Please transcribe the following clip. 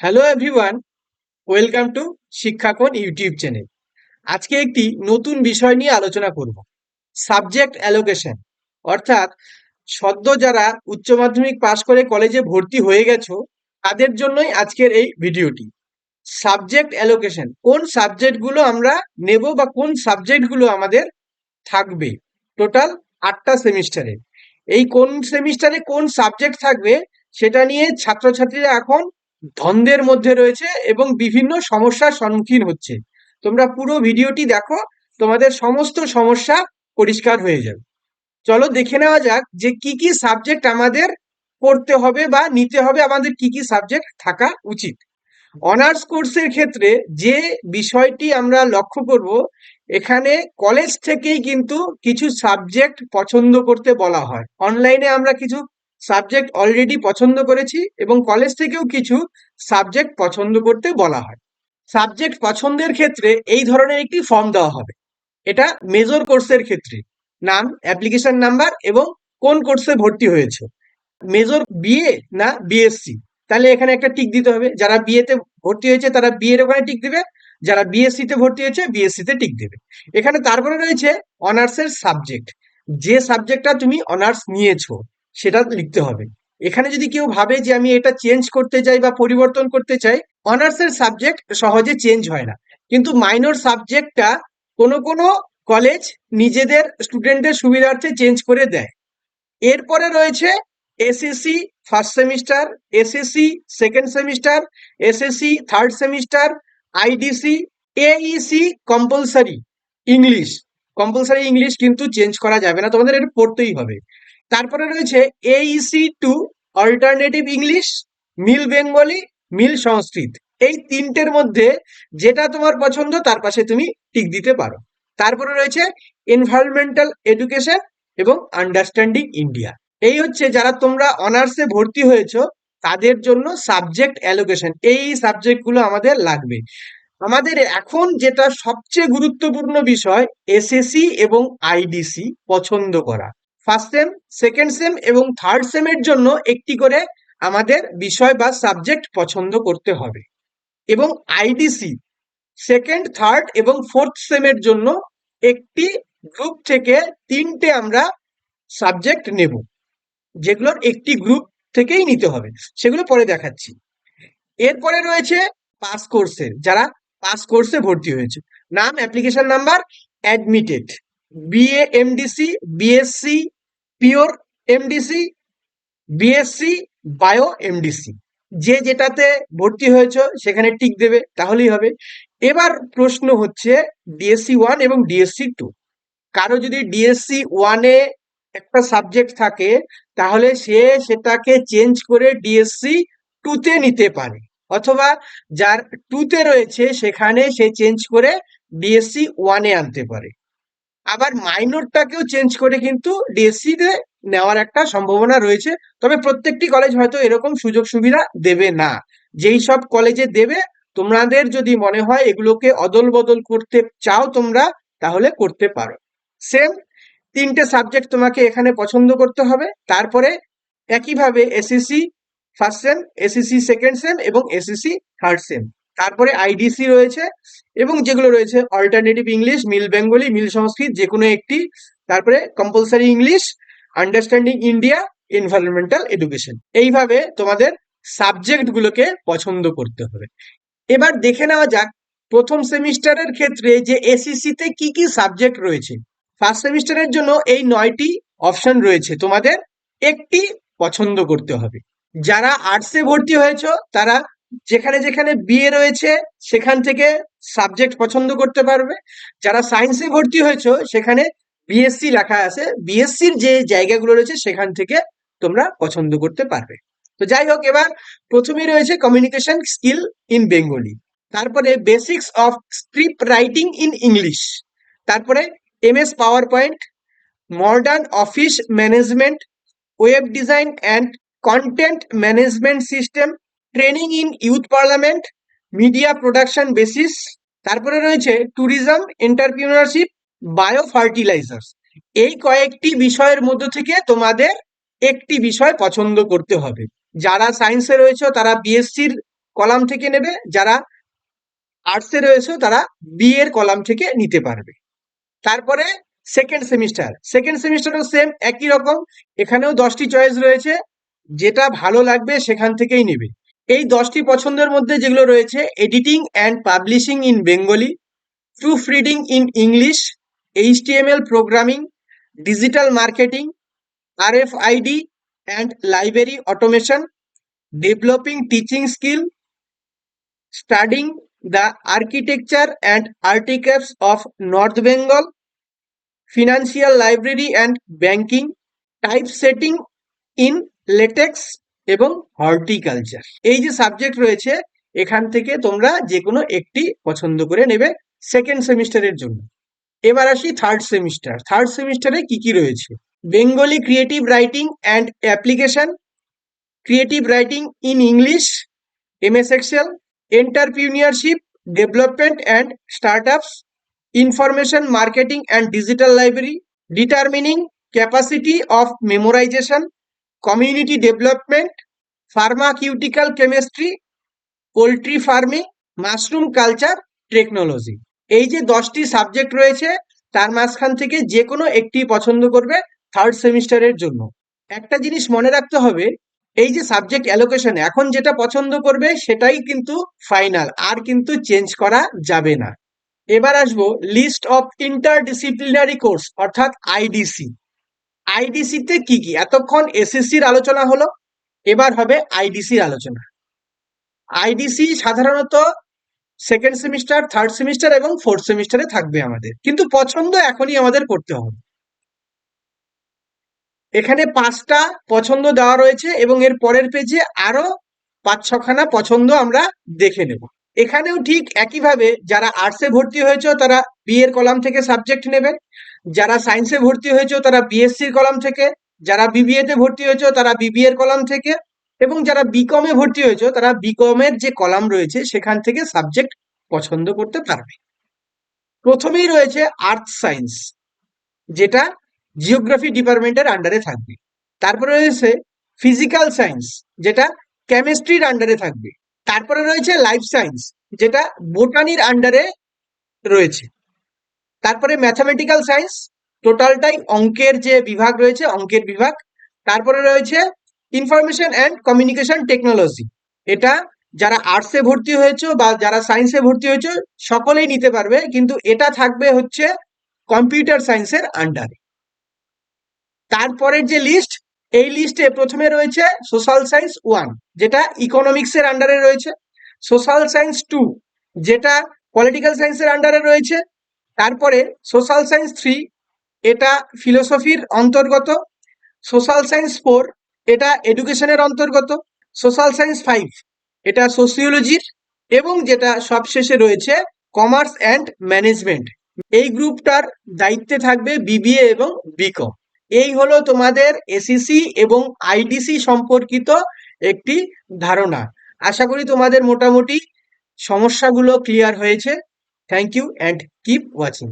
Hello everyone welcome to Shikkhakon YouTube channel আজকে একটি নতুন বিষয় নিয়ে আলোচনা করব সাবজেক্ট অ্যালোকেশন অর্থাৎ সদ্য যারা উচ্চ মাধ্যমিক পাশ করে কলেজে ভর্তি হয়ে গেছো, তাদের জন্যই আজকের এই ভিডিওটি। সাবজেক্ট অ্যালোকেশন কোন সাবজেক্টগুলো আমরা নেব বা কোন সাবজেক্টগুলো আমাদের থাকবে? টোটাল আটটা সেমিস্টারে এই কোন সেমিস্টারে কোন সাবজেক্ট থাকবে, সেটা নিয়ে ছাত্রছাত্রীরা এখন দ্বন্দ্বের মধ্যে রয়েছে এবং বিভিন্ন সমস্যার সম্মুখীন হচ্ছে। তোমরা পুরো ভিডিওটি দেখো, তোমাদের সমস্ত সমস্যা পরিষ্কার হয়ে যাবে। চলো দেখে নেওয়া যাক যে কি কি সাবজেক্ট আমাদের পড়তে হবে বা নিতে হবে, আমাদের কি কি সাবজেক্ট থাকা উচিত। অনার্স কোর্সের ক্ষেত্রে যে বিষয়টি আমরা লক্ষ্য করব, এখানে কলেজ থেকেই কিন্তু কিছু সাবজেক্ট পছন্দ করতে বলা হয়। অনলাইনে আমরা কিছু সাবজেক্ট অলরেডি পছন্দ করেছি এবং কলেজ থেকেও কিছু সাবজেক্ট পছন্দ করতে বলা হয়। সাবজেক্ট পছন্দের ক্ষেত্রে এই ধরনের একটি ফর্ম দেওয়া হবে। এটা মেজর কোর্সের ক্ষেত্রে। নাম অ্যাপ্লিকেশন নাম্বার এবং কোন কোর্সে ভর্তি হয়েছে। মেজর বিএ না বিএসসি তাহলে এখানে একটা টিক দিতে হবে। যারা বিএতে ভর্তি হয়েছে, তারা বিএর ওখানে টিক দিবে। যারা বিএসসি তে ভর্তি হয়েছে বিএসসি তে টিক দেবে। এখানে তারপরে রয়েছে অনার্সের সাবজেক্ট যে সাবজেক্টটা তুমি অনার্স নিয়েছো সেটা লিখতে হবে। এখানে যদি কেউ ভাবে যে আমি এটা চেঞ্জ করতে চাই বা পরিবর্তন করতে চাই অনার্সের সাবজেক্ট সহজে চেঞ্জ হয় না। কিন্তু মাইনর সাবজেক্টটা কোনো কোনো কলেজ নিজেদের স্টুডেন্টের সুবিধার্থে চেঞ্জ করে দেয়। এরপরে রয়েছে SSC first semester SSC second semester SSC third semester IDC AEC compulsory English compulsory English কিন্তু চেঞ্জ করা যাবে না, তোমাদের এটা পড়তেই হবে। তারপরে রয়েছে AEC two alternative English MIL Bengali MIL Sanskrit এই তিনটের মধ্যে যেটা তোমার পছন্দ, তার পাশে তুমি টিক দিতে পারো। তারপরে রয়েছে এনভায়রনমেন্টাল এডুকেশন এবং আন্ডারস্ট্যান্ডিং ইন্ডিয়া এই হচ্ছে যারা তোমরা অনার্সে ভর্তি হয়েছো, তাদের জন্য সাবজেক্ট অ্যালোকেশন এই সাবজেক্টগুলো আমাদের লাগবে। আমাদের এখন যেটা সবচেয়ে গুরুত্বপূর্ণ বিষয় এসএসসি এবং আইডিসি পছন্দ করা। ফার্স্ট সেম সেকেন্ড সেম এবং থার্ড সেমের জন্য একটি করে আমাদের বিষয় বা সাবজেক্ট পছন্দ করতে হবে। এবং আইডিসি সেকেন্ড থার্ড এবং ফোর্থ সেমের জন্য একটি গ্রুপ থেকে তিনটে আমরা সাবজেক্ট নেব, যেগুলোর একটি গ্রুপ থেকেই নিতে হবে। সেগুলো পরে দেখাচ্ছি। এরপরে রয়েছে পাস কোর্সের যারা পাস কোর্সে ভর্তি হয়েছে। নাম application number admitted BA MDC BSc pure MDC, BSc, bio MDC. যে যেটাতে ভর্তি হয়েছে, সেখানে টিক দেবে, তাহলেই হবে। এবার প্রশ্ন হচ্ছে ডিএসসি ওয়ান এবং ডিএসসি টু। কারও যদি ডিএসসি ওয়ানে একটা সাবজেক্ট থাকে, তাহলে সে সেটাকে চেঞ্জ করে ডিএসসি টুতে নিতে পারে। অথবা যার টুতে রয়েছে, সেখানে সে চেঞ্জ করে ডিএসসি ওয়ানে আনতে পারে। আবার মাইনরটাকেও চেঞ্জ করে কিন্তু ডিএসসি তে নেওয়ার একটা সম্ভাবনা রয়েছে। তবে প্রত্যেকটি কলেজ হয়তো এরকম সুযোগ সুবিধা দেবে না। যেই সব কলেজে দেবে, তোমাদের যদি মনে হয় এগুলোকে অদল বদল করতে চাও তোমরা, তাহলে করতে পারো। সেম তিনটে সাবজেক্ট তোমাকে এখানে পছন্দ করতে হবে। তারপরে একইভাবে SSC first sem SSC second sem এবং এসএসসি থার্ড সেম তারপরে আইডিসি রয়েছে এবং যেগুলো রয়েছে alternative English MIL Bengali MIL Sanskrit যে কোনো একটি। তারপরে compulsory English understanding India environmental education এইভাবে তোমাদের সাবজেক্টগুলোকে পছন্দ করতে হবে। এবার দেখে নেওয়া যাক প্রথম সেমিস্টারের ক্ষেত্রে যে এসিসি তে কি কি সাবজেক্ট রয়েছে। ফার্স্ট সেমিস্টারের জন্য এই নয়টি অপশন রয়েছে তোমাদের একটি পছন্দ করতে হবে। যারা আর্টসে ভর্তি হয়েছে, তারা যেখানে যেখানে বিয়ে রয়েছে, সেখান থেকে সাবজেক্ট পছন্দ করতে পারবে। যারা সায়েন্সে ভর্তি হয়েছে, সেখানে বিএসসি লেখা আছে। বিএসসির যে জায়গাগুলো রয়েছে, সেখান থেকে তোমরা পছন্দ করতে পারবে। তো যাই হোক, এবার প্রথমেই রয়েছে কমিউনিকেশন স্কিল ইন বেঙ্গলি তারপরে basics of script writing in English তারপরে MS PowerPoint modern office management web design and content management system training in youth parliament, media production basis, তারপরে রয়েছে ট্যুরিজম এন্টারপ্রিনারশিপ বায়ো ফার্টিলাইজার্স এই কয়েকটি বিষয়ের মধ্য থেকে তোমাদের একটি বিষয় পছন্দ করতে হবে। যারা সায়েন্সে রয়েছে, তারা বিএসসির কলাম থেকে নেবে, যারা আর্টসে রয়েছে, তারা বি এর কলাম থেকে নিতে পারবে। তারপরে সেকেন্ড সেমিস্টার। সেকেন্ড সেমিস্টারও সেম, একই রকম। এখানেও দশটি চয়েস রয়েছে। যেটা ভালো লাগবে, সেখান থেকেই নেবে। এই দশটি পছন্দের মধ্যে যেগুলো রয়েছে editing and publishing in Bengali proof reading in English HTML programming digital marketing RFID and library automation developing teaching skill studying the architecture and artefacts of North Bengal financial library and banking typesetting in LaTeX এবং horticulture. এই যে subject রয়েছে, এখান থেকে তোমরা যে কোনো একটি পছন্দ করে নেবে সেকেন্ড সেমিস্টারের জন্য। এবার আসি থার্ড সেমিস্টার থার্ড সেমিস্টারে কি কি রয়েছে? Bengali creative writing and application creative writing in English MS Excel entrepreneurship development and startups information marketing and digital library determining capacity of memorisation community development pharmaceutical chemistry poultry farming mushroom culture technology এই যে দশটি subject রয়েছে, তার মাঝখান থেকে যে কোনো একটি পছন্দ করবে থার্ড সেমিস্টারের জন্য। একটা জিনিস মনে রাখতে হবে, এই যে সাবজেক্ট অ্যালোকেশন এখন যেটা পছন্দ করবে, সেটাই কিন্তু ফাইনাল আর কিন্তু চেঞ্জ করা যাবে না। এবার আসব লিস্ট অফ ইন্টারডিসিপ্লিনারি কোর্স অর্থাৎ আইডিসি আইডিসিতে কি কি? এতক্ষণ এসএসসির আলোচনা হলো, এবার হবে আইডিসির আলোচনা। আইডিসি সাধারণত সেকেন্ড সেমিস্টার থার্ড সেমিস্টার এবং ফোর্থ সেমিস্টারে থাকবে আমাদের। কিন্তু পছন্দ এখনই আমাদের করতে হবে। এখানে পাঁচটা পছন্দ দেওয়া রয়েছে এবং এর পরের পেজে আরও পাঁচ ছখানা পছন্দ আমরা দেখে নেব। এখানেও ঠিক একইভাবে যারা আর্টসে ভর্তি হয়েছে, তারা বি এর কলাম থেকে সাবজেক্ট নেবে। যারা সায়েন্সে ভর্তি হয়েছে, তারা বিএসসির কলাম থেকে। যারা বিবিএ তে ভর্তি হয়েছে, তারা বিবিএ এর কলাম থেকে। এবং যারা বিকমে ভর্তি হয়েছে, তারা বিকমের যে কলাম রয়েছে, সেখান থেকে সাবজেক্ট পছন্দ করতে পারবে। প্রথমেই রয়েছে আর্থ সায়েন্স যেটা জিওগ্রাফি ডিপার্টমেন্টের আন্ডারে থাকবে। তারপরে রয়েছে ফিজিক্যাল সায়েন্স যেটা কেমিস্ট্রির আন্ডারে থাকবে। তারপরে রয়েছে লাইফ সায়েন্স যেটা বোটানির আন্ডারে রয়েছে। তারপরে ম্যাথামেটিক্যাল সায়েন্স টোটালটাই অঙ্কের যে বিভাগ রয়েছে, অঙ্কের বিভাগ। তারপরে রয়েছে ইনফরমেশন অ্যান্ড কমিউনিকেশন টেকনোলজি এটা যারা আর্টসে ভর্তি হয়েছে বা যারা সায়েন্সে ভর্তি হয়েছে, সকলেই নিতে পারবে, কিন্তু এটা থাকবে হচ্ছে কম্পিউটার সায়েন্সের আন্ডারে তারপরের যে লিস্ট এই লিস্টে প্রথমে রয়েছে সোশ্যাল সায়েন্স ওয়ান যেটা ইকোনমিক্সের আন্ডারে রয়েছে। সোশ্যাল সায়েন্স টু যেটা পলিটিক্যাল সায়েন্সের আন্ডারে রয়েছে। তারপরে সোশ্যাল সায়েন্স থ্রি এটা ফিলোসফির অন্তর্গত। সোশ্যাল সায়েন্স ফোর এটা এডুকেশনের অন্তর্গত। সোশ্যাল সায়েন্স ফাইভ এটা সোসিওলজির এবং যেটা সবশেষে রয়েছে কমার্স অ্যান্ড ম্যানেজমেন্ট এই গ্রুপটার দায়িত্বে থাকবে বিবিএ এবং বিকম এই হলো তোমাদের এসিসি এবং আইডিসি সম্পর্কিত একটি ধারণা। আশা করি তোমাদের মোটামুটি সমস্যাগুলো ক্লিয়ার হয়েছে। Thank you and keep watching